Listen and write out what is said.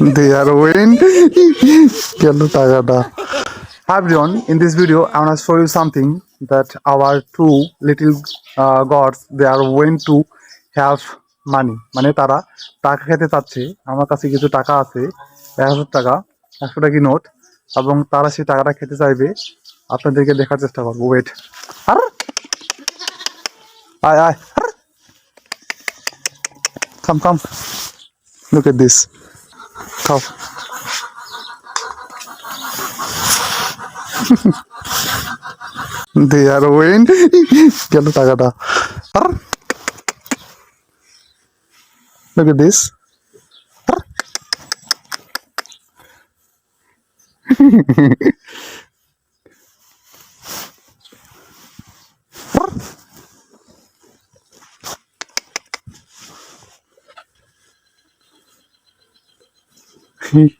they are win Hi everyone, in this video I want to show you something that our two little uh, gods they are going to have money মানে তারা টাকা খেতে চাচ্ছে আমার কাছে কিছু টাকা আছে এক হাজার টাকা একশো টাকা নোট এবং তারা সেই টাকাটা খেতে চাইবে আপনাদেরকে দেখার চেষ্টা করব ওয়েট আর আয় আয় come come look at this খাও they are win গেল টাকাটা আর look at this Okay.